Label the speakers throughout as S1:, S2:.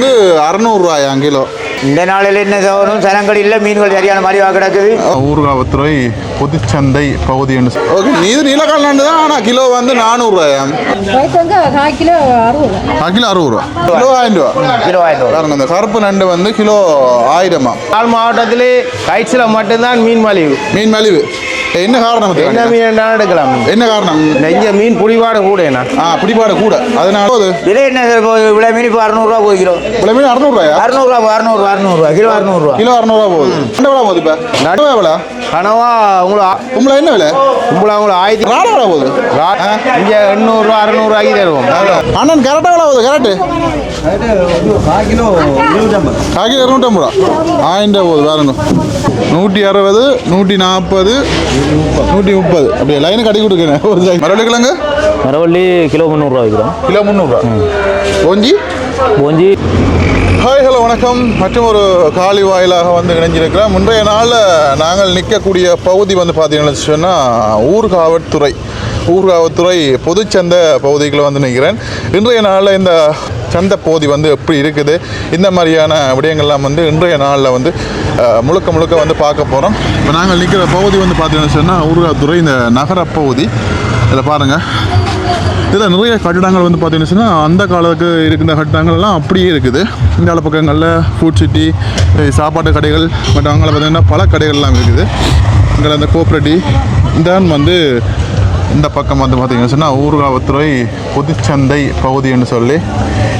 S1: வந்து அறநூறுவாயா கிலோ.
S2: இந்த நாளில் என்ன சவரும் சனங்களில் மீன்கள் சரியான மலிவாக கிடக்குது.
S1: ஊர்காவத்துறை பொதுச்சந்தை பகுதி ஓகே இது நீலக்கால் தான் ஆனால் கிலோ வந்து நானூறுரூவாயா
S3: வயிற்றுங்க கால் கிலோ அறுபது
S1: கிலோ அறுபது ரூபா. கிலோ ஆயிரம் ரூபா.
S2: கிலோ ஆயிரம் ரூபா.
S1: இந்த கருப்பு நண்டு வந்து கிலோ ஆயிரமா?
S4: யாழ் மாவட்டத்திலே கைச்சில் மட்டும்தான் மீன் மலிவு.
S1: மீன் மலிவு. என்ன காரணம்
S4: என்ன? மீன் எடுக்கலாம்.
S1: என்ன காரணம்?
S4: நெஞ்ச மீன் புடிவாடு கூட என்ன
S1: ஆ பிடிப்பாடு கூட. அதனால அது
S2: விலை என்ன விலை மீன் இப்போ அறுநூறுவா கிலோ.
S1: இவ்வளோ மீன் அறநூறுவாயா
S2: அறுநூறுவா அறுநூறு அறுநூறுவா கிலோ அறுநூறுவா.
S1: கிலோ அறநூறுவா போகுது. எவ்வளோ போகுது இப்போ? நடு எவ்வளோ
S4: கனவா உங்களுக்கு
S1: உங்களை என்ன விலை?
S4: உங்களை உங்களுக்கு ஆயிரத்தி
S1: ராடா எவ்வளோ போகுது.
S4: இங்கே எண்ணூறுரூவா அறுநூறுவாய்க்கு தருவோம்.
S1: அண்ணன் கரெக்டாக எவ்வளோ போகுது கரெக்டு காக்கிலோ இரநூற்றம்பது ரூபா. ஆயிரம் ரூபா போகுது வேறுங்க நூற்றி அறுபது நூற்றி நாற்பது நூற்றி முப்பது. அப்படியே லைனு கட்டி கொடுக்குறேன். ஒரு மரவள்ளி கிழங்கு?
S5: மரவள்ளி கிலோ முந்நூறுரூவா விற்கிறோம்.
S1: கிலோ முந்நூறுரூவா. போஞ்சி?
S5: போஞ்சி
S1: ஹாய் ஹலோ வணக்கம். மற்றும் ஒரு காலி வாயிலாக வந்து இணைஞ்சிருக்கிறோம் முந்தைய நாளில் நாங்கள் நிற்கக்கூடிய பகுதி வந்து பார்த்தீங்கன்னு சொன்னால் ஊர்காவற்துறை. ஊர்காவத்துறை பொதுச்சந்தை பகுதிகளை வந்து நிற்கிறேன். இன்றைய நாளில் இந்த சந்தை பகுதி வந்து எப்படி இருக்குது? இந்த மாதிரியான விடயங்கள்லாம் வந்து இன்றைய நாளில் வந்து முழுக்க முழுக்க வந்து பார்க்க போகிறோம் இப்போ நாங்கள் நிற்கிற பகுதி வந்து பார்த்தீங்கன்னு சொன்னால் ஊர்காவத்துறை இந்த நகரப்பகுதி இதில் பாருங்கள் இதில் நிறைய கட்டிடங்கள் வந்து பார்த்தீங்கன்னா அந்த காலத்துக்கு இருக்கிற கட்டிடங்கள்லாம் அப்படியே இருக்குது. இந்த பக்கங்களில் ஃபுட் சிட்டி சாப்பாட்டு கடைகள் மற்றும் அங்கே பார்த்தீங்கன்னா பல கடைகள்லாம் இருக்குது. இங்கே அந்த கோப்ரேட்டிவ் தான் வந்து இந்த பக்கம் வந்து பார்த்திங்கன்னு சொன்னால் ஊர்காவத்துறை பொதுச்சந்தை பகுதின்னு சொல்லி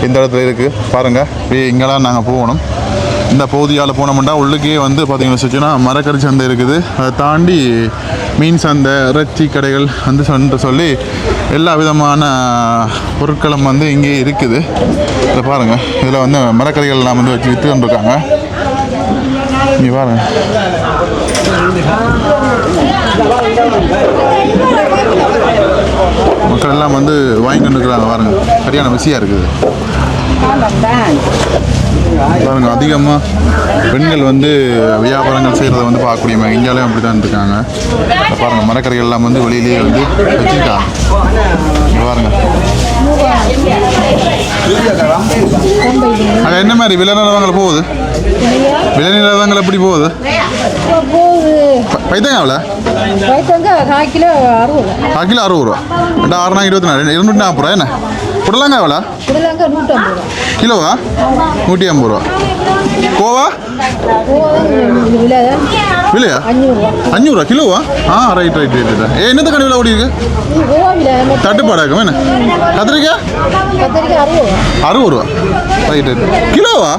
S1: இந்த இடத்துல இருக்குது பாருங்கள் இங்கெல்லாம் நாங்கள் போகணும். இந்த பகுதியால் போனோம்னா உள்ளுக்கே வந்து பார்த்திங்கன்னா வச்சுன்னா மரக்கறி சந்தை இருக்குது. அதை தாண்டி மீன் சந்தை இறைச்சி கடைகள் வந்து சொல்லி எல்லா விதமான பொருட்களும் வந்து இங்கே இருக்குது. இதை பாருங்கள் இதில் வந்து மரக்கறிகள்லாம் வந்து வச்சு விற்று கொண்டிருக்காங்க. இங்கே பாருங்கள் மக்கள் எல்லாம் வந்து வாங்கி கொண்டுருக்குறாங்க பாருங்கள் சரியான பிஸியாக இருக்குது. பாருங்க அதிகமாக பெண்கள் வந்து வியாபாரங்கள் செய்கிறத வந்து பார்க்கக்கூடிய இந்தியாவிலையும் அப்படி தான் இருக்காங்க இதை பாருங்க மரக்கறிகள் எல்லாம் வந்து வெளியிலேயே வந்து வச்சுருக்காங்க பாருங்க. அது என்ன மாதிரி? விலை நிலவங்கள் போகுது? விலை நிலவங்கள் எப்படி போகுது?
S3: போகுது
S1: ப- பைத்தங்க எவ்வளோ
S3: வயிற்றுங்க கால் கிலோ அறுபது.
S1: கால் கிலோ அறுபது ரூபா. ரெண்டு ஆறுனா இருபத்தி நாலு. இருநூற்றி நாற்பது ரூபா என்ன? புடலங்க எவ்வளோ
S3: புடலங்க நூற்றம்பது ரூபா.
S1: கிலோவா? நூற்றி ஐம்பது ரூபா. கோவா? விலையா?
S3: அஞ்சூறுரூவா
S1: கிலோவா? ஆ ரைட் ரைட் ரைட் ரைட் ஏ என்னது கடை விலை ஓடி இருக்கு? தட்டுப்பாடா இருக்கும் என்ன? கத்திரிக்காய்?
S3: அறுபது ரூபா.
S1: ரைட் ரைட் கிலோவா?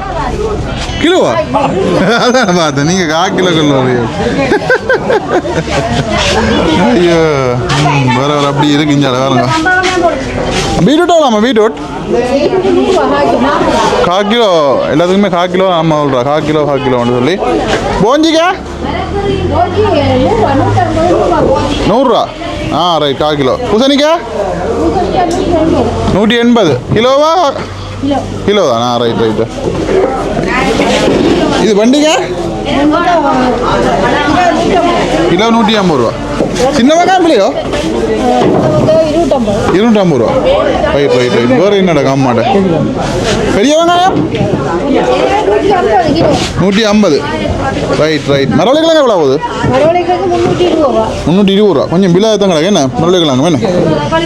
S1: கிலோவா? அதான் பார்த்தேன். நீங்கள் கா கிலோ கிலோ ஐயோ. வேற வேற அப்படி இருக்கு இங்கே வேறுங்க பீட்ரூட் எவ்வளோம்மா பீட்ரூட்?
S3: கால் கிலோ
S1: கா கிலோ எல்லாத்துக்குமே கா கிலோ ஆமாம் சொல்கிறா கா கிலோ கா கிலோன்னு சொல்லி. போஞ்சிக்கா?
S3: நூறுரூவா.
S1: ஆ ரைட் கா கிலோ. பூசணிக்கா? நூற்றி எண்பது. கிலோவா?
S3: கிலோ.
S1: தானா? ரைட் ரைட்டு இது வண்டிங்க? கிலோ நூற்றி ஐம்பது ரூபா. சின்ன வெங்காயம் இல்லையோ?
S3: இருபத்தம்பது
S1: இருநூற்றி ஐம்பது ரூபா. ரைட் ரைட் ரைட் வேறு என்னடா காமாட்ட பெரிய வெங்காயம்?
S3: நூற்றி ஐம்பது.
S1: ரைட் ரைட் மரவள்ளி கிழங்கு எவ்வளோ ஆகுது?
S3: மரவள்ளிக்கிழங்கு முந்நூற்றி இருபது ரூபா.
S1: கொஞ்சம் பில்லா தான் கிடக்கு என்ன? மரவள்ளி கிழங்கு வேணும்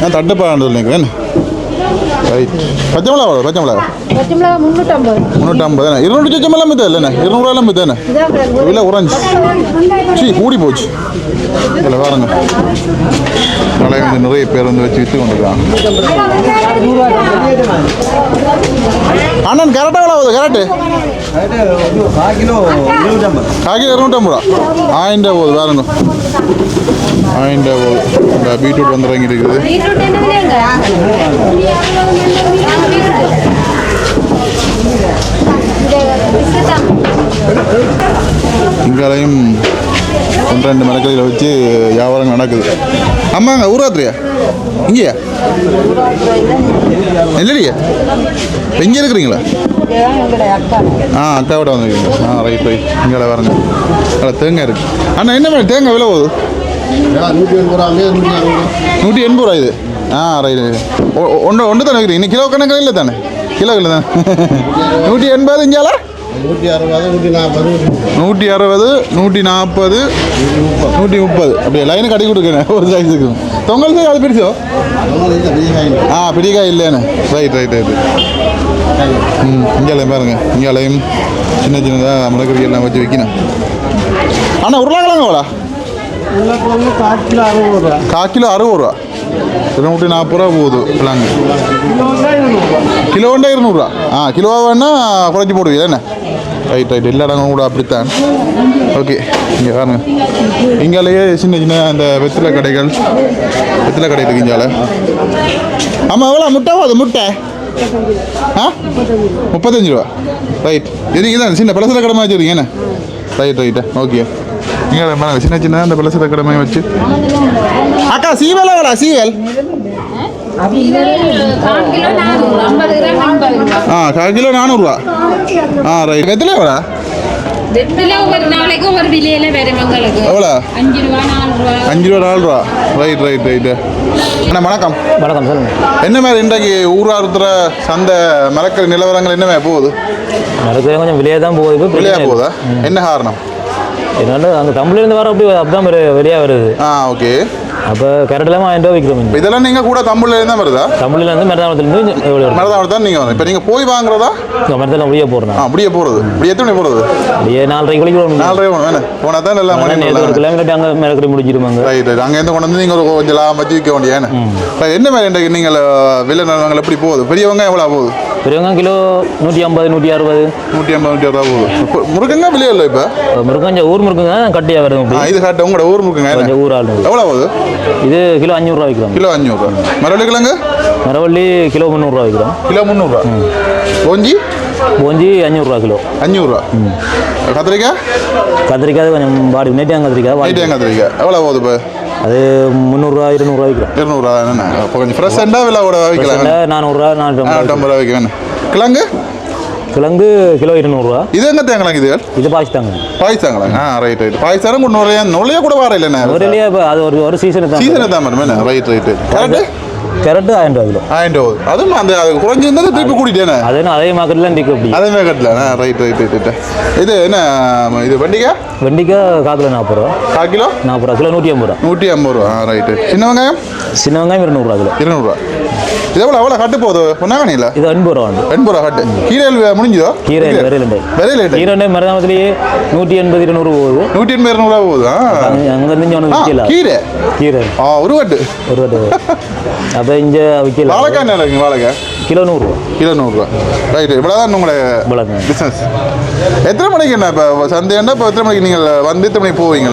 S1: நான் தட்டுப்பாடு சொல்லிக்கிறேன் ரைட் பச்சை மிளகா எவ்வளோ பச்சை மிளகா
S3: பச்சை மிளகா முந்நூற்றம்பது
S1: முந்நூற்றம்பது என்ன இருநூற்றி சொச்சம் எல்லாம் மித்த இல்லைண்ணே இருநூறுவா மித்த என்ன
S3: இதான் கிடக்கு.
S1: விலை குறைஞ்சி சீ கூடி போச்சு இதில் பாருங்க. மழை வந்து நிறைய பேர் வந்து வச்சு விற்று கொண்டிருக்காங்க. அண்ணன் கரெக்டாக எவ்வளோ கரெக்டு காக்கி இருநூற்றம்பது ரூபா. ஆயிரம் ரூபா போகுது பாருங்க. ஆயிரம் ரூபா போகுது இந்த பீட்ரூட் வந்து இறங்கி இருக்குது. இங்கேயும் ஒன்று ரெண்டு மரக்கறியில் வச்சு வியாபாரம் நடக்குது. ஆமாங்க ஊராத்திரியா? இங்கேயா? இல்லையா? எங்கே இருக்கிறீங்களா? ஆ அக்காவோட வந்துருக்கீங்க. ஆ ரைட் ரைட் இங்கே வரங்க அதில் தேங்காய் இருக்கு. அண்ணா என்ன மாதிரி தேங்காய் விலை போகுது? நூற்றி எண்பது ரூபா இது. ஆ ரைட் ஒன்று ஒன்று தானே வைக்கிறீங்க இன்னும் கிலோ கணக்கில் இல்லை தானே கிலோ இல்லை தானே? நூற்றி எண்பது இஞ்சால
S4: நூற்றி அறுபது நூற்றி நாற்பது
S1: நூற்றி அறுபது நூற்றி நாற்பது நூற்றி முப்பது. அப்படியே லைனு கட்டி கொடுக்கணும் ஒரு சைஸுக்கு தொங்கல் சைஸ் அது பிடிச்சோ? ஆ பிடிக்காய் இல்லைன்னு ரைட் ரைட் ரைட் ம் இங்கேலையும் பாருங்க இங்கேலையும் சின்ன சின்னதாக மிளகறி எல்லாம் வச்சு வைக்கணும். அண்ணா உருளைக்கிழங்கு எவ்வளோ?
S4: காட்டில் அறுபது ரூபா.
S1: கால் கிலோ அறுபது ரூபா. இருநூற்றி நாற்பது ரூபா போகுது கிழங்கு. கிலோ ஒன்றே இருநூறுவா ஆ கிலோவா வேணா குறைச்சி போடுவீங்க என்ன? ரைட் ரைட் எல்லா இடங்களும் கூட அப்படித்தான். ஓகே இங்கே பாருங்க. இங்காலேயே சின்ன சின்ன அந்த வெத்தில கடைகள். வெத்தில கடை இருக்கு இங்கால ஆமாம் எவ்வளோ முட்டை அது முட்டை. ஆ? முப்பத்தஞ்சு ரூபா. ரைட் இதுக்கு தான் சின்ன பலசர கடமை வச்சுருக்கீங்க என்ன? ரைட் ரைட்டா ஓகே இங்கே பாருங்க சின்ன சின்ன அந்த பலசர கடமை வச்சு. அக்கா சீவல் எவ்வளோ சீவல்? ஆ கால் கிலோ நானூறுரூவா ஆ ரைட் எத்தனை எவ்வளோ?
S3: வெற்றில ஒரு நாளைக்கு ஒரு விலையில வரும் எங்களுக்கு.
S1: எவ்வளோ?
S3: அஞ்சு ரூபா நாலு ரூபா
S1: அஞ்சு ரூபா நாலு ரூபா. ரைட் ரைட் ரைட்டு அண்ணா வணக்கம்.
S5: வணக்கம் சொல்லுங்கள்
S1: என்ன மாதிரி இன்றைக்கு ஊராருத்துற சந்தை மரக்கறி நிலவரங்கள் என்ன மாதிரி போகுது?
S5: நடக்கிறது கொஞ்சம் வெளியே தான் போகுது பிரச்சனை
S1: போகுதா. என்ன காரணம்?
S5: என்னன்னா அங்கே தமிழ்லேருந்து வர அப்படி அப்பதான் வெளியே வருது.
S1: ஆ ஓகே.
S5: அப்போ கரெக்டில் ஆயிரம் ரூபா விற்கிறோம்
S1: இதெல்லாம் நீங்கள் கூட தமிழ்ல இருந்தால் வருதா
S5: தமிழ்லேருந்து மெரதானத்துலேருந்து எவ்வளோ
S1: மரதாவளம் தான் நீங்கள் இப்போ நீங்கள் போய் வாங்குறதா?
S5: மெரதான முடிய போகிறேன்
S1: ஆ அப்படியே போகிறது இப்படி எத்தனை மணி போகிறது
S5: அப்படியே நாலரை கிலோ
S1: நாலரை வேணும் போனால் தான் எல்லாம் மணி
S5: ஒரு கிலோமீட்டர் அங்கே மிளகறி முடிச்சிருவாங்க
S1: ரைட் ரைட் அங்கேருந்து கொண்டு வந்து நீங்கள் கொஞ்சம் லாபம் வச்சு விற்க வேண்டிய என்ன? மாதிரி நீங்கள் விலை நிலவரங்கள் எப்படி போகுது? பெரியவங்க எவ்வளோ போகுது
S5: பெரியவங்க கிலோ நூற்றி ஐம்பது நூற்றி அறுபது.
S1: நூற்றி ஐம்பது நூற்றி அறுபது இப்போ முருக்கங்க விலையே இல்லை இப்போ?
S5: முருங்கஞ்ச ஊர் முருக்குங்க கட்டியாக அப்படி
S1: இது காட்டு உங்களோட ஊர் முருக்குங்க என்ன?
S5: கொஞ்சம் ஊர் ஆள்
S1: எவ்வளோ போகுது
S5: இது கிலோ அஞ்சூறுரூவா விற்கிறோம்.
S1: கிலோ அஞ்சூறுரூவா மரவள்ளி கிழங்கு?
S5: மரவள்ளி கிலோ முந்நூறுரூவா விற்கிறோம்.
S1: கிலோ முந்நூறுரூவா. கோஞ்சி
S5: போஞ்சி? அஞ்சூறுரூவா கிலோ.
S1: அஞ்சூறுரூவா கத்திரிக்காய்?
S5: கத்திரிக்காய் கொஞ்சம் பாடி நேட்டியாங்க கத்திரிக்காய் வாடி
S1: கத்திரிக்காய். எவ்வளோ போகுது இப்போ?
S5: அது முந்நூறுரூவா இருநூறுவா விற்கிறோம்.
S1: இருநூறுவா என்ன அப்போ கொஞ்சம் ஃப்ரெஷ்ஷாக விலை கூட விற்கலாம்.
S5: நானூறுரூவா நானூற்றம்பது
S1: ரூபா விற்க வேணும் கிழங்கு?
S5: கிழங்கு கிலோ இருநூறுவா.
S1: இது எங்கே தேங்கலாம் இது?
S5: இது பாய்ச்சிட்டாங்க
S1: பாய்ச்சாங்களா ஆ ரைட் ரைட் கொண்டு நுழைய நுழைய கூட வர இல்லைண்ணே
S5: ஒரு அது ஒரு ஒரு சீசனு தான்
S1: சீசனை தான் madam right right correct
S5: carrot ஆயிரம் ரூபா கிலோ.
S1: ஆயிரம் ரூபா அதுவும் அந்த அது குறைஞ்சிருந்தது திருப்பி கூட்டிட்டேனே?
S5: அதே அதே மார்க்கெட்டில் இன்றைக்கு அப்படி
S1: அதே மாதிரி கட்டல ரைட் ரைட் ரைட் ரைட் இது என்ன இது வெண்டிக்காய்
S5: வெண்டிக்காய் காக்கிலோ நாற்பது ரூபா.
S1: கால் கிலோ?
S5: நாற்பது ரூபா. கிலோ நூற்றி ஐம்பது ரூபா.
S1: நூற்றி ஐம்பது ரூபா. ரைட்டு சின்ன வெங்காயம்?
S5: சின்ன வெங்காயம் இருநூறுவா கிலோ.
S1: இருநூறுவா இது எவ்வளோ எவ்வளோ கட்டு போகுது. பொன்னாங்கண்ணியில்
S5: இது எண்பது ரூபா
S1: எண்பது ரூபா கட்டு. கீரையில் முடிஞ்சதோ?
S5: கீரை விரையில் உண்டு
S1: விலை லேட்டு
S5: கீரை மருதாமத்திலேயே நூற்றி எண்பது இருநூறு போகுது.
S1: நூற்றி எண்பது இருநூறுவா போகுது?
S5: அங்கேருந்து ஒன்று விற்கல
S1: கீரை.
S5: கீரை.
S1: ஆ ஒரு கட்டு.
S5: ஒரு வாட்டி அப்போ இங்கே விற்கல
S1: வாழைக்காய் வாழைக்காய்?
S5: கிலோ நூறுரூவா
S1: கிலோ நூறுரூவா ரைட்டு இவ்வளோதான் உங்களோட. பிஸ்னஸ் எத்தனை மணிக்கு என்ன இப்போ சந்தைன்னா இப்போ எத்தனை மணிக்கு நீங்கள் வந்து எத்தனை மணிக்கு போவீங்க?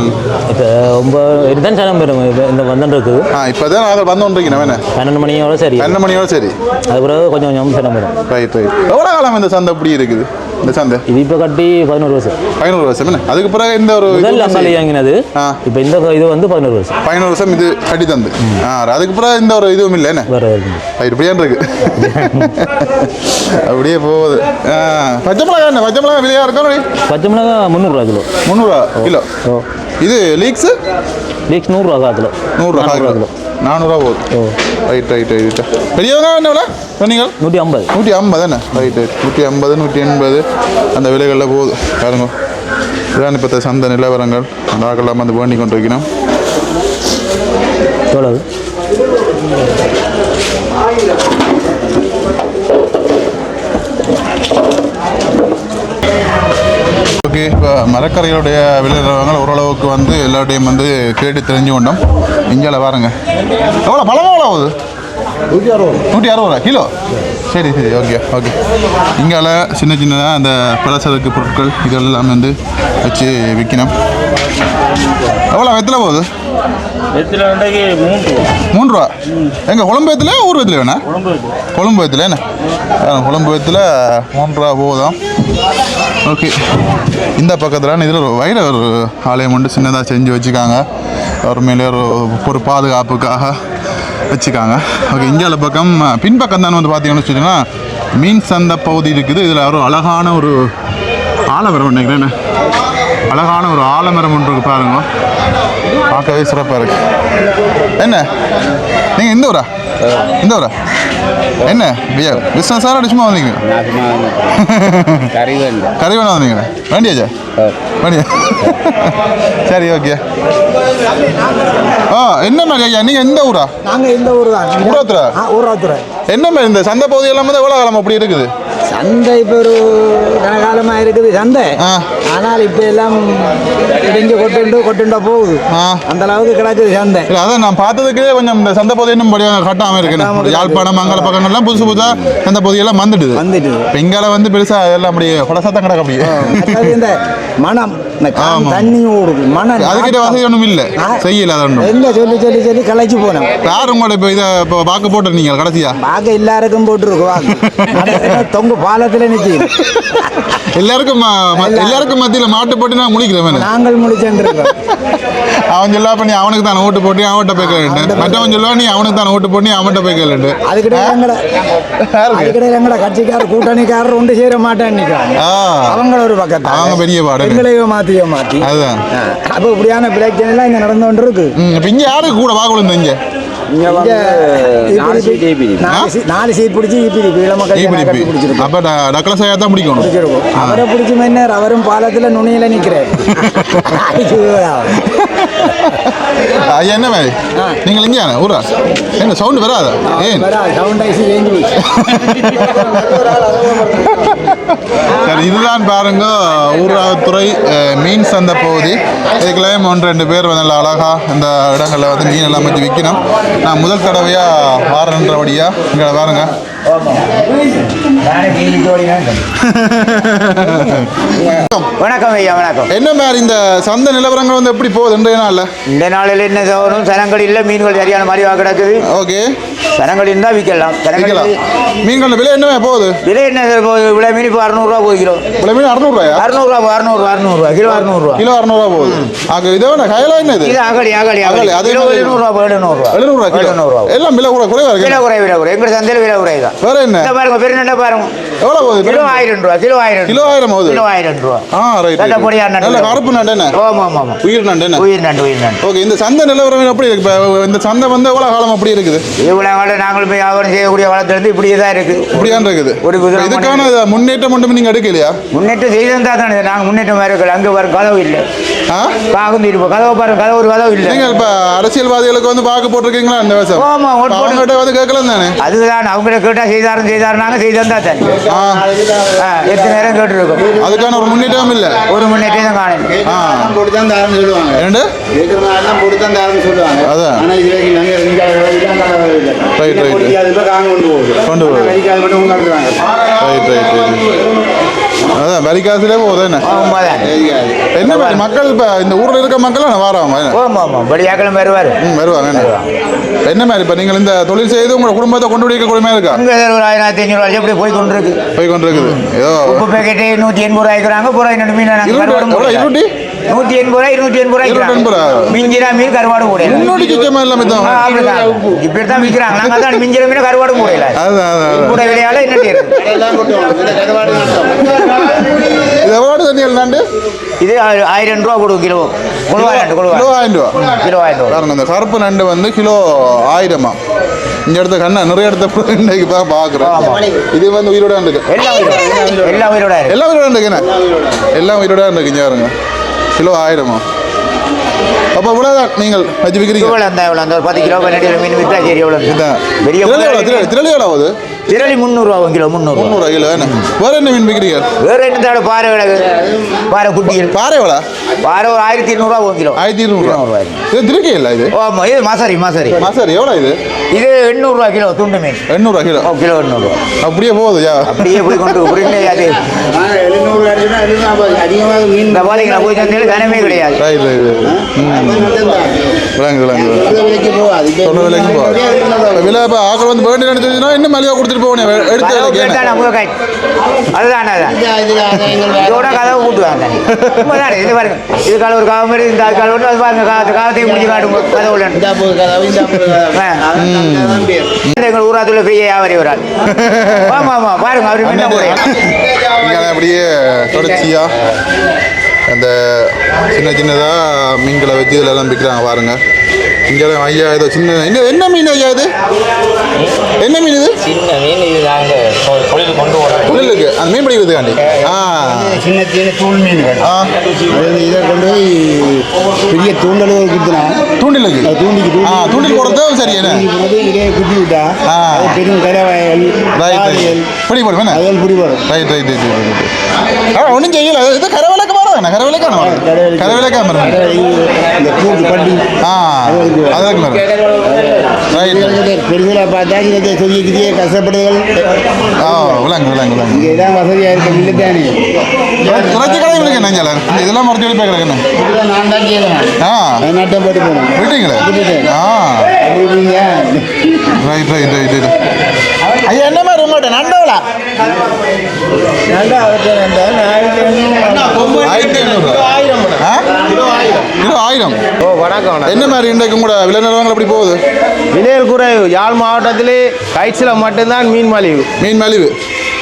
S5: இப்போ ரொம்ப இதுதான் பெறும் இது இந்த இருக்குது.
S1: ஆ இப்போ தான் நாங்கள் வந்து கொண்டிருக்கீங்க வேணே
S5: பன்னெண்டு மணியோட சரி.
S1: பன்னெண்டு மணியோட சரி.
S5: அது பிறகு கொஞ்சம் கொஞ்சம் சனம் பெறும்
S1: ரைட் ரைட் எவ்வளோ காலம் இந்த சந்தை இப்படி இருக்குது? இந்த சந்தை?
S5: இது இப்போ கட்டி பதினோரு வருஷம்.
S1: பதினோரு வருஷம் என்ன? அதுக்கு பிறகு இந்த ஒரு
S5: முதல் அங்காளி வாங்கினது. இப்போ இந்த இது வந்து பதினோரு வருஷம்.
S1: பதினோரு வருஷம் இது கட்டி தந்து. அதுக்கு பிறகு இந்த ஒரு இதுவும் இல்லை என்ன?
S5: வேறு
S1: இப்படியே இருக்கு. அப்படியே போகுது. பச்சை மிளகா என்ன? பச்சை மிளகா விலையாக இருக்கும்
S5: பச்சை மிளகா முந்நூறுரூவா கிலோ.
S1: முந்நூறுவா கிலோ. இது லீக்ஸு
S5: லீக்ஸ் நூறுரூவா கிலோ
S1: நூறுரூவா கிலோ. நானூறுரூவா போகுது.
S5: ஓ.
S1: ரைட் ரைட் ரைட் பெரியவங்க என்ன விலை? சொன்னீங்க?
S5: நூற்றி ஐம்பது.
S1: நூற்றி ஐம்பது என்ன ரைட் ரைட் நூற்றி ஐம்பது நூற்றி எண்பது அந்த விலைகளில் போகுது. பாருங்க. இதான் இப்போ சந்தை நிலவரங்கள். நாக்கெல்லாம் வந்து வேண்டி கொண்டு வைக்கணும்
S5: எவ்வளவு?
S1: ஓகே இப்போ மரக்கரைகளுடைய நிலவரங்கள் ஓரளவுக்கு வந்து எல்லாட்டையும் வந்து கேட்டு தெரிஞ்சு கொண்டோம். இங்கே பாருங்க. எவ்வளோ பழம் எவ்வளோ ஆகுது?
S4: நூற்றி அறுபது.
S1: நூற்றி அறுபது? ரூபா கிலோ? சரி சரி ஓகே ஓகே. இங்கால சின்ன சின்னதாக அந்த பலசரக்கு பொருட்கள் இதெல்லாம் வந்து வச்சு விற்கணும் எவ்வளோ வெத்தலை போகுது?
S6: மூன்று.
S1: மூணு ரூபா? எங்கள் குழம்பு வெத்தில ஊர் வெத்தில வேணா?
S6: குழம்பு
S1: வெத்தில என்ன கொழும்பு வெத்தில மூணு ரூபா போதும். ஓகே. இந்த பக்கத்தில் இதில் ஒரு வயல ஒரு ஆலயம் ஒன்று சின்னதாக செஞ்சு வச்சுருக்காங்க ஒரு மேலே ஒரு ஒரு பாதுகாப்புக்காக வச்சுக்காங்க. ஓகே இந்தியாவில் பக்கம் பின்பக்கம் தான் வந்து பார்த்தீங்கன்னு வச்சுட்டிங்கன்னா மீன் சந்தை பகுதி இருக்குது. இதில் ஒரு அழகான ஒரு ஆலவரம் நினைக்கிறேன். அழகான ஒரு ஆலமரம் ஒன்று இருக்கு பாருங்க. பார்க்கவே சிறப்பாக இருக்கு. என்ன? நீங்கள் இந்த ஊரா? இந்த ஊரா? என்ன? பியா பிஸ்னஸ் சார் சும்மா வந்தீங்க.
S2: கறி
S1: வேணா வந்தீங்க. வேண்டியாச்சா? வேண்டியா? சரி ஓகே ஆ என்ன மாதிரி ஐயா? நீங்கள் எந்த ஊரா?
S7: நாங்கள் இந்த ஊர் தான்.
S1: ஊராத்துறா
S7: ஊராத்துறை.
S1: என்ன இந்த சந்தை பகுதி எல்லாம் எவ்வளோ காலம் அப்படி இருக்குது?
S7: சந்தை இப்போ ஒரு கனகாலமாக இருக்குது சந்தை. ஆனால் இப்போ எல்லாம் இடிஞ்சு கொட்டுண்டு கொட்டுண்டா போகுது. அந்த அளவுக்கு கிடக்குது சந்தை.
S1: அதான் நான் பார்த்ததுக்கே கொஞ்சம் இந்த சந்தை பகுதி இன்னும் கட்டாமல்
S7: கிடக்கு.
S1: யாழ்ப்பாணம் மங்கள பக்கங்கள்லாம் புதுசு புதுசாக சந்தை பகுதியெல்லாம் வந்துடுது.
S7: வந்துட்டுது.
S1: இப்போ இங்கால வந்து பெருசாக எல்லாம் அப்படியே படசாத்தான் கிடக்கு அப்படியே.
S7: மற்றது இந்த மனம். தண்ணி ஓடுது. மனம்
S1: அதுக்கிட்ட வசதி ஒன்றும் இல்லை. செய்யல அது ஒன்றும்
S7: எங்க சொல்லி சொல்லி சொல்லி களைச்சு போனோம்
S1: யார் உங்களோட இப்போ இதை இப்போ வாக்கு போட்டு நீங்கள் கடைசியா?
S7: வாக்கு எல்லாருக்கும் போட்டுருக்கு வாக்கு. தொங்கு பாலத்தில் நிற்கிது
S1: எல்லாருக்கும் எல்லாருக்கும் மத்தியில் மாட்டு போட்டு நான் முழிக்கிறேன்
S7: நாங்கள் முடிச்சென்றிருக்கோம்
S1: அவன் சொல்லா பண்ணி அவனுக்கு தான் ஓட்டு போட்டு அவன்கிட்ட போய் கேளுண்டு மற்றவன் சொல்லுவா நீ அவனுக்கு தான் ஓட்டு போட்டு அவன்கிட்ட போய் கேளுண்டு
S7: அதுக்கிட்ட எங்கட கட்சிக்காரர் கூட்டணிக்காரர் ஒன்று சேர மாட்டேன்னு நிற்கிறாங்க
S1: ஆ.
S7: அவங்க ஒரு பக்கத்தான்
S1: அவங்க பெரிய பாடு.
S7: எங்களையோ மாற்றியோ மாற்றி
S1: அதுதான்.
S7: அப்போ இப்படியான பிரச்சனை எல்லாம் இங்கே நடந்து கொண்டு இருக்கு
S1: இங்கே யாருக்கு கூட வாக்கு விழுந்து இங்கே
S7: இங்க? நாலு சீட் பிடிச்சி இப்பிடிப்பு இளமக்கள் பிடிச்சிருக்கோம்
S1: அப்போ டக்கல சையா தான் பிடிக்கணும்.
S7: பிடிச்சிருக்கோம். அவரை பிடிச்சி மன்னர் அவரும் பாலத்தில் நுனியில நிற்கிறார்
S1: ஐயா என்ன. நீங்கள் இங்கே ஊரா? என்ன சவுண்டு வராதா? ஏன்?
S7: சவுண்ட் போச்சு.
S1: சரி இதுதான் பாருங்க ஊராத்துறை அஹ், மீன் சந்தை பகுதி. இதுக்கெல்லாம் ஒன்று ரெண்டு பேர் வந்து நல்லா அழகா இந்த இடங்களில் வந்து மீன் எல்லாம் வச்சு விற்கணும். நான் முதல் தடவையாக வாரன்றபடியாக இங்கே பாருங்க
S2: வணக்கம் ஐயா வணக்கம்.
S1: என்ன மாதிரி இந்த சந்தை நிலவரங்கள் வந்து எப்படி போகுது இன்றைய நாளில்?
S2: இந்த நாளில் என்ன சவரும் சனங்கள் இல்லை மீன்கள் சரியான மாதிரி கிடக்குது.
S1: ஓகே.
S2: சனங்கள் இருந்தால் விற்கலாம்.
S1: விற்கலாம். மீன்கள் விலை என்ன போகுது?
S2: விலை என்ன போகுது? விலை மீன் இப்போ அறுநூறுவா போகுது கிலோ.
S1: விலை மீன் அறுநூறுவாயா?
S2: அறுநூறுவா அறுநூறுவா அறுநூறுவா. கிலோ அறுநூறுவா.
S1: கிலோ அறுநூறுவா போகுது. ஆக இதை கையில என்ன இது?
S2: அகடி அகடி,
S1: அகடி அதே
S2: எழுநூறுவா எழுநூறுவா.
S1: எழுநூறுவா கிலோ. எல்லாம் விலை கூட குறைவா
S2: விலை
S1: இருக்கு
S2: குறை விலை குறை எங்கள் சந்தையில் விலை குறை தான்.
S1: வேற என்ன?
S2: இந்த பாருங்க பெருநண்டை பாருங்க.
S1: எவ்வளோ போகுது?
S2: கிலோ ஆயிரம் ரூபா கிலோ ஆயிரம்
S1: கிலோ ஆயிரம் போகுது.
S2: கிலோ ஆயிரம் ரூபா.
S1: ஆ ரைட்
S2: நல்ல பொடியா நண்டு.
S1: நல்ல கருப்பு நண்டு என்ன?
S2: ஆமாம் ஆமாம் ஆமாம்
S1: உயிர் நண்டு என்ன?
S2: உயிர் நண்டு உயிர் நண்டு.
S1: ஓகே இந்த சந்தை நிலவரம் எப்படி இருக்கு? இந்த சந்தை வந்து எவ்வளோ காலம் அப்படி இருக்குது?
S2: இவ்வளோ காலம் நாங்கள் போய் வியாபாரம் செய்யக்கூடிய காலத்திலிருந்து இப்படியே தான் இருக்குது
S1: இப்படியான் இருக்குது.
S2: ஒரு குதிரை
S1: இதுக்கான முன்னேற்றம் மட்டும் நீங்க எடுக்கலையா?
S2: முன்னேற்றம் செய்திருந்தா தானே நாங்கள் முன்னேற்றம் இருக்கல. அங்கே பாருங்க கதவு இல்லை. பாகுந்து இருப்போம் கதவை பாருங்க கதவு ஒரு கதவு இல்லை.
S1: நீங்க இப்ப அரசியல்வாதிகளுக்கு வந்து வாக்கு போட்டிருக்கீங்களா இந்த வருஷம்
S2: ஆமா, ஓட்டு போட்டு-
S1: வந்து கேட்கலாம் தானே?
S2: அதுதான் அவங்கள கேட்டால் செய்தாரும் செய்தாரும் நாங்கள் செய்திருந்தா தானே எத்தனை நேரம் கேட்டுருக்கோம்?
S1: அதுக்கான ஒரு முன்னேற்றம் இல்ல.
S2: ஒரு முன்னேற்றம் தான் காணும்.
S4: போட்டு தான் தாரம் சொல்லுவாங்க.
S1: ரெண்டு
S4: போட்டு தான் தாரம் சொல்லுவாங்க.
S1: அதான்.
S4: ஆனா இது வரைக்கும் நாங்க அதுல காங்க கொண்டு போகுது.
S1: கொண்டு போகுது. ரைட் ரைட் ரைட் அதான் வரிகாசுலே போகுது என்ன? என்ன மக்கள் இப்ப இந்த ஊர்ல இருக்க மக்கள் வாராம
S2: ஆமாம் வெளியாக்களும் வருவார்.
S1: ம் வருவாங்க என்ன? மாதிரி இப்ப நீங்கள் இந்த தொழில் செய்து உங்க குடும்பத்தை கொண்டு வைக்கக்கூடிய மாதிரி இருக்கா?
S2: அங்கே ஒரு ஆயிரத்தி ஐநூறு ரூபாய் எப்படி போய் கொண்டு இருக்கு
S1: போய் கொண்டு இருக்குது ஏதோ
S2: உப்பு பேக்கெட்டு நூற்றி எண்பது ரூபாய் இருக்கிறாங்க புறா ரெண்டு மீன் நாங்கள் நூற்றி எண்பது ரூபாய் இருநூற்றி எண்பது ரூபாய்
S1: இருநூற்றி எண்பது ரூபா.
S2: மிஞ்சிரா மீன் கருவாடு கூட
S1: முன்னோடி சிக்கமா எல்லாமே தான்
S2: இப்படி தான் விற்கிறாங்க. நாங்கள் தான் மிஞ்சிர மீன் கருவாடு
S1: அதுதான்
S2: கூட விலையால என்ன
S1: எவ்வளோ தண்ணியல் நாண்டு?
S2: இது ஆயிரம் ரூபா கொடுக்கும் கிலோ. ரெண்டு கொடுவா
S1: கிலோ ஆயிரம் ரூபா.
S2: கிலோ ஆயிரம் ரூபா.
S1: பாருங்க இந்த கருப்பு நண்டு வந்து கிலோ ஆயிரமா? இந்த இடத்த கண்ணா நிறைய இடத்த இன்னைக்கு தான் பார்க்குறேன் இது வந்து உயிரோட இருக்கு.
S2: எல்லாம் உயிரோட. எல்லாம் உயிரோட இருக்கு.
S1: எல்லாம் உயிரோட இருக்கு. என்ன எல்லாம் உயிரோட இருக்கு. இங்கே பாருங்க. கிலோ ஆயிரமா? அப்போ இவ்வளோதான் நீங்கள் வச்சு விற்கிறீங்க
S2: இவ்வளோ அந்த இவ்வளோ அந்த ஒரு பத்து கிலோ பதினெட்டு மீன் விற்றா சரி எவ்வளோ பெரிய
S1: எவ்வளோ ஆகுது
S2: திரளி முந்நூறுரூவா கிலோ முந்நூறுரூவா
S1: முந்நூறு கிலோ என்ன? வேற என்ன மீன் விற்கிறீங்க
S2: வேற என்னத்தோட பாறை கிடக்கு பாறை குட்டிகள்.
S1: பாறை எவ்வளோ?
S2: பாறை ஒரு ஆயிரத்தி இருநூறுவா ஒரு கிலோ.
S1: ஆயிரத்தி இருநூறுவா. இது திருக்கி இல்லை இது?
S2: ஆமாம் இது மசாரி மசாரி.
S1: மாசாரி எவ்வளோ இது?
S2: இது எண்ணூறுரூவா கிலோ துண்டு மீன்.
S1: எண்ணூறுவா கிலோ?
S2: ஓ கிலோ எண்ணூறுரூவா
S1: அப்படியே போகுது யா?
S2: அப்படியே போய் கொண்டு புரியல அது.
S4: எழுநூறு அதிகமாக மீன்
S2: பாத்தீங்களா போய் சந்தையில் தனமே கிடையாது
S4: விலைக்கு போகாது.
S1: போ இப்ப விலை இப்போ ஆக்கள் வந்து வேண்டி நினைச்சுன்னா இன்னும் மலிவாக கொடுத்துட்டு போகணும் எடுத்த
S2: கதவு
S1: என்ன
S2: அதுதான் அதான். இதோட கூட்டுவாங்க இது பாருங்க. இது கால ஒரு காவம் மாதிரி இந்த கால ஒன்று அது பாருங்க காலத்து காலத்தையும் முடிஞ்சு காட்டுங்க கதவுல. எங்கள் ஊராத்துல பெரிய வியாபாரி ஒரு ஆள் ஆமா ஆமா பாருங்க அவரு
S1: இங்கே அப்படியே தொடர்ச்சியாக அந்த சின்ன சின்னதாக மீன்களை வச்சு இதில் எல்லாம் விற்கிறாங்க பாருங்க. இங்கே ஐயா ஏதோ சின்ன என்ன என்ன மீன் ஐயா இது? என்ன மீன் இது?
S5: சின்ன மீன் இது நாங்கள் தொழில் கொண்டு போகிறோம்
S1: தொழிலுக்கு. அந்த மீன் பிடிக்கிறதுக்காண்டி. ஆ.
S2: சின்ன சின்ன தூள் மீன்கள்
S1: ஆ.
S2: இதை கொண்டு போய் பெரிய தூண்டல் குத்துனா
S1: தூண்டிலுக்கு?
S2: அது தூண்டிக்கு
S1: ஆ தூண்டில் போடுறது சரி என்ன?
S2: இதே குத்தி விட்டா
S1: ஆ.
S2: அது பெரும் கலவைகள்
S1: ரைட்
S2: பாதைகள்
S1: பிடி போடும் என்ன?
S2: அதில் பிடி வரும்
S1: ரைட் ரைட் ரைட் ஆ ஒன்றும் செய்யல. அது இது கரவிளக்கு கரவிளக்கா மாறும்
S2: இந்த கூட்டு பட்டி
S1: ஆ ரைட்
S2: பெருமையாக பார்த்தா இதை சொல்லி கிட்டே கஷ்டப்படுதல்.
S1: ஆ விளங்கு விளங்கு விளங்கு.
S2: இங்கே தான் வசதியாக இருக்க இல்லை தானே
S1: இறைச்சி கடை இருக்கு நெஞ்சல இதெல்லாம் மறைச்சு வெளியே கிடக்குன்னு
S2: இதுதான் நான் தான் கேட்குறேன்.
S1: ஆ.
S2: நட்டம் போட்டு போனேன்
S1: விட்டீங்களே ஆ.
S2: அப்படிங்க
S1: ரைட் ரைட் ரைட் ரைட் ஐயா என்ன உங்கள்கிட்ட ஆயிரம்
S8: ஓ வணக்கம்
S1: என்ன மாதிரி இன்றைக்கும் கூட விலை நிலவரங்கள் எப்படி போகுது?
S8: விலையில் குறைவு. யாழ் மாவட்டத்திலே கைச்சில் மட்டும்தான் மீன் மலிவு.
S1: மீன் மலிவு.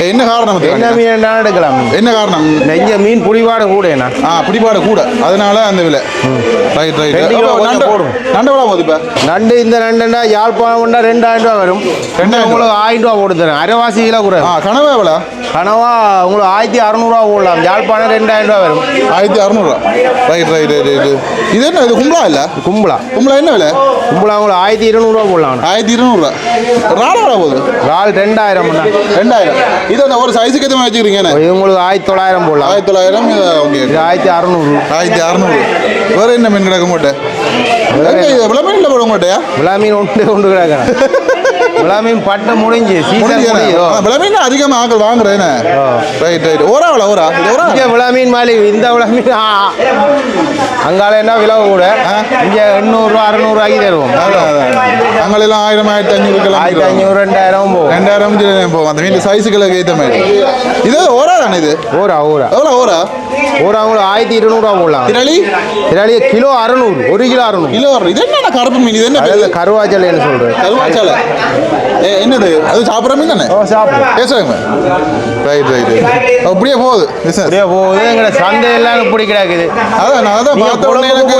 S1: என்ன காரணம்?
S8: என்ன மீன் எடுக்கலாம்?
S1: என்ன காரணம்?
S8: இங்கே மீன் புடிவாடு கூடண்ணா
S1: ஆ பிடிபாடு கூட. அதனால அந்த விலை. ரைட் ரைட்
S8: போடும்.
S1: நண்டவளா போகுது இப்போ?
S8: நண்டு இந்த நண்டுண்டா யாழ்ப்பாணம்டா ரெண்டாயிரம் ரூபா வரும்.
S1: ரெண்டாயிரம்
S8: உங்களுக்கு ஆயிரம் ரூபா போட்டு தரேன். அரைவாசி கிலோ குறைவு
S1: ஆ கனவு எவ்வளோ
S8: கனவா உங்களுக்கு ஆயிரத்தி அறநூறுவா போடலாம். யாழ்ப்பாணம் ரெண்டாயிரம் ரூபா வரும்.
S1: ஆயிரத்தி அறநூறுவா ரைட் ரைட் ரைட் ரைட் இது என்ன? இது கும்பலா இல்லை?
S8: கும்பலா.
S1: கும்பலா என்ன விலை?
S8: கும்பலா உங்களுக்கு ஆயிரத்தி இருநூறுவா போடலாம்.
S1: ஆயிரத்தி இருநூறுவா ராடா எவ்வளோ போகுது?
S8: ரால் ரெண்டாயிரம்
S1: ரெண்டாயிரம். இது அந்த ஒரு சைஸுக்கு எத்தனை வச்சுக்கிறீங்க
S8: உங்களுக்கு ஆயிரத்தி தொள்ளாயிரம் போடலாம்
S1: ஆயிரத்தி தொள்ளாயிரம் ஓகே
S8: ஆயிரத்தி அறநூறு.
S1: ஆயிரத்தி அறநூறு. வேறு என்ன மீன் கிடக்க மாட்டேன் எவ்வளோ மீன் இல்லை போட மாட்டேயா
S8: விழா மீன் ஒன்று கொண்டு கிடக்கிறேன் விழா மீன் பட்டு முடிஞ்சு சீசன் முடியுதோ?
S1: விலை மீன் அதிகமாக ஆக்கள் வாங்குறேன் ரைட் ரைட் ஓரா எவ்வளோ ஓரா ஓரா
S8: இங்கே விழா மீன் மாலி இந்த விழா மீன் ஆ, அங்கால என்ன விலை கூட? இங்கே எண்ணூறுரூவா அறநூறுவாய்க்கு தருவோம்
S1: அங்கெல்லாம் ஆயிரம் ஆயிரத்தி ஐநூறுக்கெல்லாம்
S8: ஆயிரத்தி ஐநூறு ரெண்டாயிரம் போகும்.
S1: ரெண்டாயிரம் போகும். அந்த மீன் சைஸுக்கு ஏற்ற மாதிரி இது ஓரா தானே இது?
S8: ஊரா ஊரா
S1: எவ்வளோ ஓரா
S8: ஊரா உங்களுக்கு ஆயிரத்தி இருநூறுவா போடலாம்.
S1: திரளி?
S8: இதாலே கிலோ அறநூறு ஒரு கிலோ அறநூறு.
S1: கிலோ வரும் இது என்ன கருப்பு மீன்? இது என்ன
S8: அதில் கருவாச்சலைன்னு சொல்கிறேன்
S1: கருவாச்சாலை. ஏ என்னது? அது சாப்பிட்ற மீன் தானே?
S8: சாப்பிடும்
S1: பேசுவாங்க ரைட் ரைட் அப்படியே போகுது. பிஸ்னஸ்
S8: அப்படியே போகுது எங்களை சந்தையெல்லாம் இப்படி கிடக்குது.
S1: அதான் நான் அதான் பார்த்த உடனே எனக்கு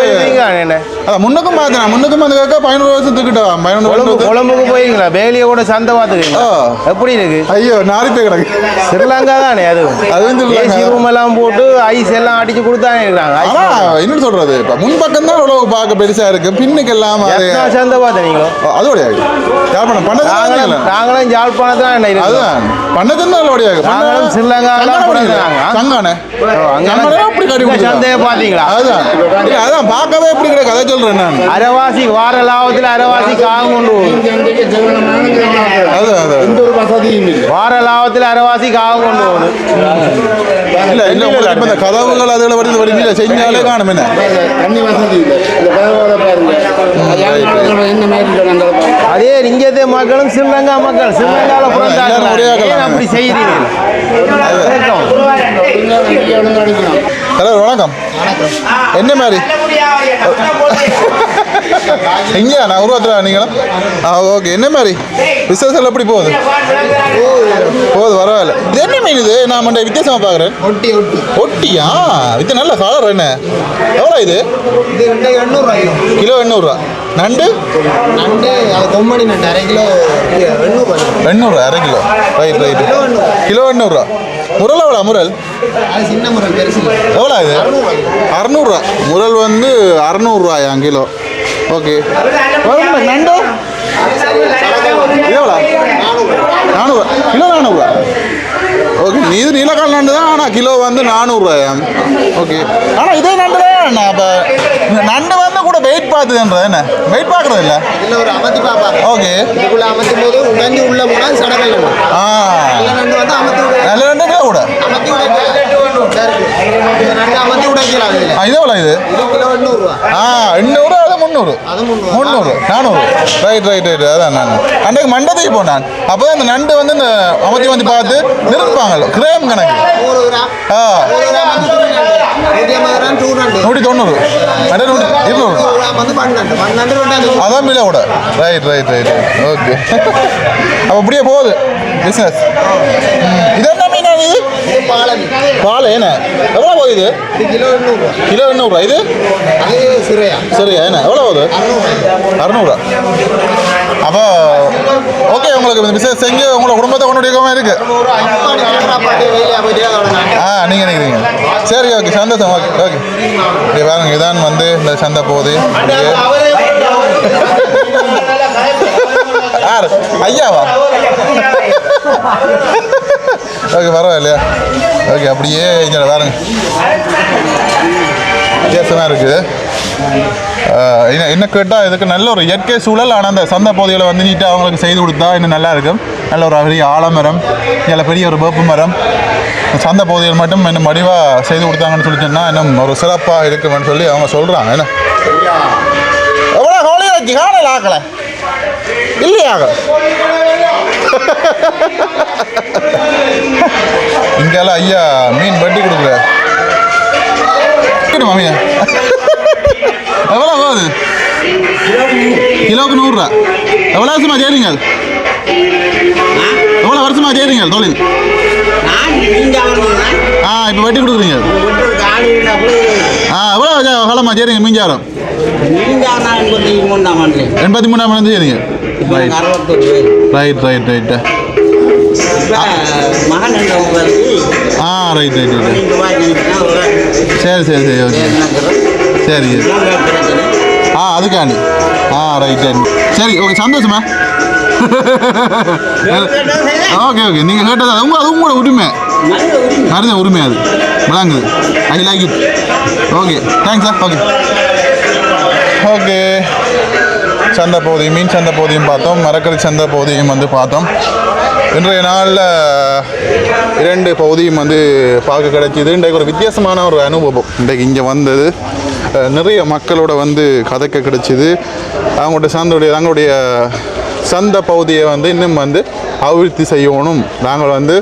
S8: என்ன?
S1: அதான் முன்னுக்கும் பார்த்தேன் முன்னுக்கும் வந்து கேட்க பதினோரு வருஷம் தூக்கிட்டோம் பதினொன்று
S8: கொழம்புக்கு போயிருங்களா வேலியை கூட சந்தை பார்த்துக்கீங்க
S1: ஆ.
S8: எப்படி இருக்கு?
S1: ஐயோ நாரி போய் கிடக்கு.
S8: ஸ்ரீலங்கா தானே அது
S1: அதுவும் ஸ்ரீலங்கா.
S8: ஏசி ரூம் எல்லாம் போட்டு ஐஸ் எல்லாம் அடிச்சு கொடுத்தாங்க இருக்கிறாங்க.
S1: என்ன சொல்றது இப்ப முன்பக்கம் தான் உழவு பார்க்க பெருசா இருக்கு பின்னுக்கு எல்லாம்
S8: சந்தை பார்த்து நீங்களோ?
S1: அதோடைய யாழ்ப்பாணம் பண்ணது
S8: நாங்களும் நாங்களும் இருக்கோம்
S1: அதுதான். பண்ணது தான் அதோடைய
S8: நாங்களும் பிறந்தாங்க.
S1: சங்கானே
S8: அங்கே
S1: அப்படி கட்டி.
S8: சந்தையை பார்த்தீங்களா?
S1: அதுதான். அதான் பார்க்கவே எப்படி கிடக்கு அதை சொல்றேன் நான்
S8: அரைவாசி வார லாபத்தில் அரைவாசி காகம் கொண்டு
S2: இல்லை
S8: வார லாபத்தில் அரைவாசி காகம் கொண்டு போகுது
S1: இல்ல இல்ல உங்களுக்கு இந்த கதவுகள் அதுகளை வருது வருது செஞ்சாலே காணும் என்ன
S2: தண்ணி வசதி
S8: அதே இங்கேதே மக்களும் ஸ்ரீலங்கா மக்கள் பிறந்தாங்க
S1: தானே.
S8: அப்படி செய்கிறீங்க.
S1: ஹலோ வணக்கம். என்ன மாதிரி? எங்கேயா நான் உருவத்தில் நீங்களும் ஆ ஓகே என்ன மாதிரி? பிஸ்னஸ் எல்லாம் எப்படி போகுது? போகுது பரவாயில்ல. இது என்ன மீன் இது? நான் மண்டை வித்தியாசமாக பார்க்குறேன்.
S2: ஒட்டி ஒட்டி.
S1: ஒட்டியா? வித்த நல்ல கலர் என்ன? எவ்வளோ இது? கிலோ. எண்ணூறுரூவா. நண்டு?
S2: நண்டு அது கொம்மடி நண்டு அரை கிலோ எண்ணூறுரூவா.
S1: எண்ணூறுரூவா அரை கிலோ. ரைட் ரைட் கிலோ எண்ணூறுரூவா. முரல் எவ்வளோ முரல்?
S2: சின்ன
S1: எவ்வளோ இது? அறநூறுரூவா முரல் வந்து அறநூறுரூவாயா கிலோ. ஓகே. நண்டு? எவ்வளோ? நானூறுரூவா கிலோ நானூறுரூவா ஓகே இது நீலக்கால் நண்டு தான் ஆனால் கிலோ வந்து நானூறுரூவாயா ஓகே. ஆனால் இதே நண்டு தான் நான் இப்போ நண்டு வந்து கூட வெயிட் பார்த்துதுன்றது என்ன? வெயிட் பார்க்குறது இல்லை?
S2: இதில் ஒரு அமர்த்தி பார்ப்பாங்க.
S1: ஓகே.
S2: இதுக்குள்ள அமர்த்தும் போது உடஞ்சி உள்ள போனால் சடகல்
S1: ஆ.
S2: நண்டு வந்து அமர்த்தி விட
S1: நல்ல நண்டு கூட ஆ இது ஆ எண்ணூறு அது முந்நூறு
S2: முந்நூறு.
S1: நானூறு ரைட் ரைட் ரைட் அதான் நான் அன்றைக்கு மண்டத்துக்கு போனான் அப்போ இந்த நண்டு வந்து இந்த அமர்த்தி வந்து பார்த்து நிறுப்பாங்க கிரேம் கணக்கு ஆ
S2: நூற்றி
S1: தொண்ணூறு இருநூறு அதான் கூட ரைட் ரைட் ரைட் ஓகே அப்போ அப்படியே போகுது பிஸ்னஸ் இது என்ன என்னது பால் என்ன? எவ்வளோ போகுது இது?
S4: கிலோ எண்ணூறுரூவா
S1: இது?
S4: சிறையா?
S1: சரியா என்ன? எவ்வளோ போகுது? அறநூறுவா அப்போ ஓகே உங்களுக்கு இந்த பிசினஸ் செஞ்சு உங்களோட குடும்பத்தை கொண்டு இருக்கு? ஆ நீங்கள் நினைக்கிறீங்க சரி ஓகே சந்தோஷம் ஓகே ஓகே இப்படி பாருங்க இதான் வந்து இந்த சந்தை போகுது. ஐயாவா? ஓகே பரவாயில்லையா? ஓகே அப்படியே இங்கே பாருங்க. வித்தியாசமாக இருக்குது. என்ன என்ன கேட்டால் இதுக்கு நல்ல ஒரு இயற்கை சூழல். ஆனால் அந்த சந்தை பகுதிகளை வந்து நீட்டாக அவங்களுக்கு செய்து கொடுத்தா இன்னும் நல்லா இருக்கும். நல்ல ஒரு பெரிய ஆலமரம் இதில் பெரிய ஒரு வேப்பு மரம். சந்தை பகுதிகள் மட்டும் இன்னும் மடிவாக செய்து கொடுத்தாங்கன்னு சொல்லி சொன்னால் இன்னும் ஒரு சிறப்பாக இருக்குமென்னு சொல்லி அவங்க சொல்கிறாங்க என்ன? எவ்வளோ ஹோலி காணல ஆக்கலை? இல்லையாக இங்கெல்லாம் ஐயா மீன் வெட்டி கொடுக்குற மாமியா? எவ்வளோ போகுது கிலோவுக்கு நூறுரூவா. எவ்வளோ வருஷமா செய்கிறீங்க எவ்வளோ வருஷமா செய்கிறீங்க தொழில்? ஆ இப்போ வெட்டி கொடுக்குறீங்க. ஆ எவ்வளோ காலமாக செய்கிறீங்க மீஞ்சாரம் எண்பத்தி மூணாம் மணி செய்கிறீங்க ரைட் ரைட் ரைட் ரைட்டு ஆ ரைட் ரைட் ரைட் சரி சரி சரி ஓகே சரி ஆ அதுக்காண்டி. ஆ ரைட் ரைட் சரி ஓகே சந்தோஷமா? ஓகே ஓகே நீங்கள் கேட்டது அது உங்க அது உங்களோட உரிமை. மருந்த உரிமை அது. விளாங்குது. I like it okay thanks sir okay okay சந்தை பகுதியும் மீன் சந்தை பகுதியும் பார்த்தோம். மரக்கறி சந்தை பகுதியும் வந்து பார்த்தோம். இன்றைய நாளில் இரண்டு பகுதியும் வந்து பார்க்க கிடைச்சிது இன்றைக்கு ஒரு வித்தியாசமான ஒரு அனுபவம். இன்றைக்கு இங்கே வந்தது நிறைய மக்களோட வந்து கதைக்க கிடைச்சிது. அவங்களுடைய சந்தையுடைய தங்களுடைய சந்த பகுதியை வந்து இன்னும் வந்து அபிவிருத்தி செய்யணும். நாங்கள் வந்து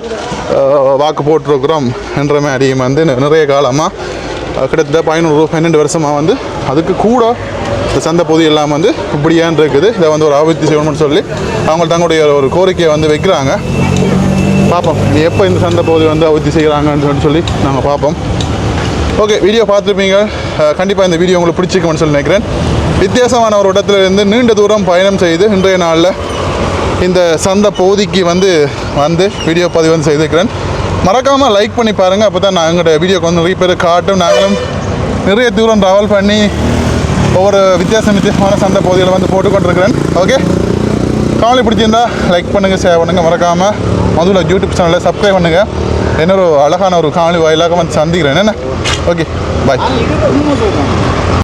S1: வாக்கு போட்டிருக்கிறோம் என்ற மாதிரியும் வந்து நிறைய காலமாக கிட்டத்தட்ட பதினோரு பன்னெண்டு வருஷமாக வந்து அதுக்கு கூட இந்த சந்தை பகுதி எல்லாம் வந்து இப்படியான் இருக்குது. இதை வந்து ஒரு அபிவிருத்தி செய்யணும்னு சொல்லி அவங்க தங்களுடைய ஒரு கோரிக்கையை வந்து வைக்கிறாங்க. பார்ப்போம். எப்போ இந்த சந்தை பகுதி வந்து அபிவிருத்தி செய்கிறாங்கன்னு சொல்லி சொல்லி நாங்கள் பார்ப்போம். ஓகே வீடியோ பார்த்துருப்பீங்க. கண்டிப்பாக இந்த வீடியோ உங்களுக்கு பிடிச்சிக்கும்னு சொல்லி நினைக்கிறேன். வித்தியாசமான ஒரு இடத்துல இருந்து நீண்ட தூரம் பயணம் செய்து இன்றைய நாளில் இந்த சந்தை பகுதிக்கு வந்து வந்து வீடியோ பதிவு வந்து செய்திருக்கிறேன். மறக்காமல் லைக் பண்ணி பாருங்கள் அப்போ தான் நான் எங்களோட வீடியோக்கு வந்து நிறைய பேர் காட்டும். நாங்களும் நிறைய தூரம் ட்ராவல் பண்ணி ஒவ்வொரு வித்தியாசம் வித்தியாசமான சந்தை பகுதிகளை வந்து போட்டுக்கொண்டிருக்கிறேன். ஓகே காலை பிடிச்சிருந்தா லைக் பண்ணுங்கள் ஷேர் பண்ணுங்கள் மறக்காமல் மதுவில் யூடியூப் சேனலை சப்ஸ்கிரைப் பண்ணுங்கள் இன்னொரு அழகான ஒரு காணொலி வாயிலாக வந்து சந்திக்கிறேன். என்ன? Okay bye